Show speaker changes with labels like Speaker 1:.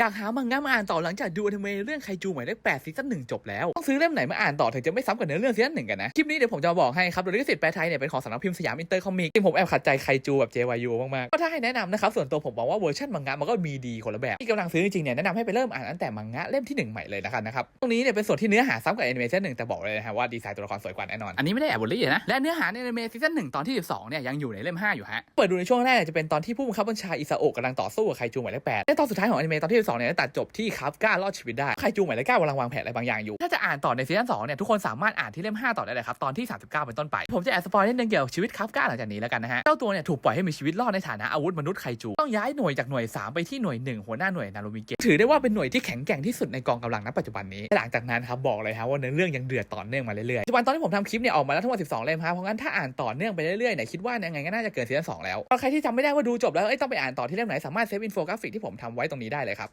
Speaker 1: อยากหามังงะมาอ่านต่อหลังจากดูอนิเมะเรื่องไคจูหมายเลขแปดซีซั่นหนึ่งจบแล้ว ต้องซื้อเล่มไหนมาอ่านต่อถึงจะไม่ซ้ำกับเนื้อเรื่องซีซั่นหนึ่งกันนะ คลิปนี้เดี๋ยวผมจะมาบอกให้ครับ โดยลิขสิทธิ์แปลไทยเนี่ยเป็นของสำนักพิมพ์สยามอินเตอร์คอมิกที่ผมแอบขัดใจไคจูแบบ JYU มากๆ ก็ถ้าให้แนะนำนะครับ ส่วนตัวผมมองว่าเวอร์ชันมังงะมันก็มีดีคนละแบบที่กำลังซื้อจริงๆเนี่ยแนะนำให้ไปเริ่มอ่านตั้งแต่มังงะเล่มที่หนึ่งใหม่เลยนะครับนะครับตรงนี้เนี่ยเป็นส่วนที่เนื้อหาซ้ำกับแอนิเมชันหนึ่งแต่บอกเลยนะฮะว่าดีไซน์ตัวละครสวยกว่าแน่นอนอันนี้ไม่ได้แอบบูลลี่นะและเนื้อหาในแอนิเมะซีซั่นหนึ่งตอนที่12เนี่ยยังอยู่ในเล่ม5อยู่ฮะเปิดดูในช่วงแรกเนี่ยจะเป็นตอนที่ผู้บังคับบัญชาอิซาโอะกำลังต่อสู้กับไคจูหมายเลขแปดและตอนสุดท้ายของอนิเมะตอนที่12เนี่ยตัดจบที่คาฟก้ารอดชีวิตได้ไคจูหมายเลขเก้ากำลังวางแผนอะไรบางอย่างอยู่ ถ้าจะอ่านต่อในซีซั่น2เนี่ยทุกคนสามารถอ่านที่เล่ม 5 ต่อได้เลยครับตอนที่ 39 เป็นต้นไป ผมจะแอบสปอยนิดนึงเกี่ยวกับชีวิตคาฟก้าหลังจากนี้แล้วกันนะฮะเจ้าตัวเนี่ยถูกปล่อยให้มีชีวิตรอดในฐานะอาวุธมนุษย์ไคจูต้องย้ายหน่วยจากหน่วย 3 ไปที่หน่วย 1 หัวหน้าหน่วยนารุมิเกะถือได้ว่าเป็นหน่วยที่แข็งแกร่งที่สุดในกองกำลังณปัจจุบันนี้หลังจากนั้นครับบอกเลยฮะว่าเนื้อเรื่องยังเดือดต่อเนื่องมาเรื่อยๆปัจจุบันตอนที่ผมทำคลิปเนี่ยออกมาแล้วทั้งหมด12 เล่มครับเพราะงั้นถ้าอ่านต่อเนื่องไปเรื่อยๆเนี่ยคิดว่ายังไงก็น่าจะเกินซีซั่น2แล้วใครที่จำไม่ได้ว่าดูจบแล้วเอ้ยต้องไปอ่านต่อที่เล่มไหนสามารถเซฟอินโฟกราฟิกที่ผมทำไว้ตรงนี้ได้เลยครับ